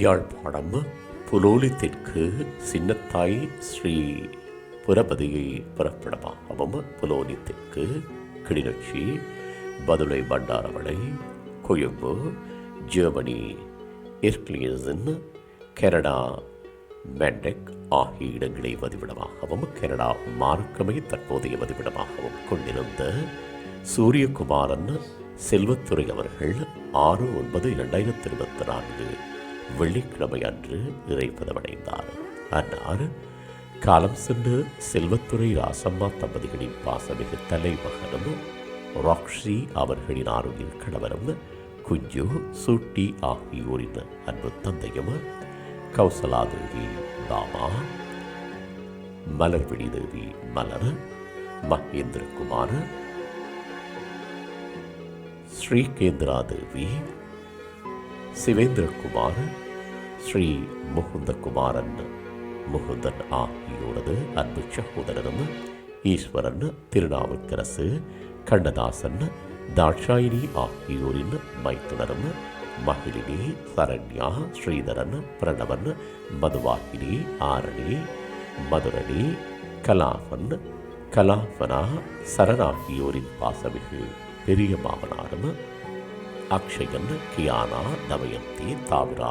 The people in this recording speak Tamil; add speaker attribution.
Speaker 1: யாழ்ப்பாணம் புலோலி தெற்கு சின்னத்தாய் ஸ்ரீ புரபதியை புறப்படமாகவும் புலோலி தெற்கு கிளிநொச்சி பதுளை பண்டாரவளை கொழும்பு ஜெர்மனி எர்க்லியசன் கனடா மெண்டெக் ஆகிய இடங்களை வதிவிடமாகவும் கனடா மார்க்கமை தற்போதைய வதிவிடமாகவும் கொண்டிருந்த சூரியகுமாரன் செல்வத்துறை அவர்கள் ஆறு ஒன்பது இரண்டாயிரத்தி இருபத்தி நான்கு வெள்ளிக்கிழமை அன்று இறைப்பதமடைந்தார் அன்னார் காலம் சென்று செல்வத்துறை ராசம்மா தம்பதிகளின் பாசமிகு தலைமகனும் ராக்ஷி அவர்களின் ஆரோக்கிய கணவரும் குஞ்சு சூட்டி ஆகியோரின் அன்பு தந்தையும் கௌசலாதேவி தாமா மலர்விழி தேவி மலர் மகேந்திரகுமார் ஸ்ரீகேந்திரா தேவி சிவேந்திரகுமார் ஸ்ரீ முகுந்தகுமாரன் முகுந்தன் ஆகியோரது அன்பு சகோதரரும் ஈஸ்வரன் திருநாவுக்கரசு கண்ணதாசன் தாட்சாயினி ஆகியோரின் மைத்துனரும் மகிழினி சரண்யா ஸ்ரீதரன் பிரணவன் மதுவாகினி ஆரணி மதுரணி கலாபன் கலாபனா சரண் ஆகியோரின் பாசமிகு பெரிய மாமனாரும் அக்ஷயன் கியானா தமயந்தி தாமிரா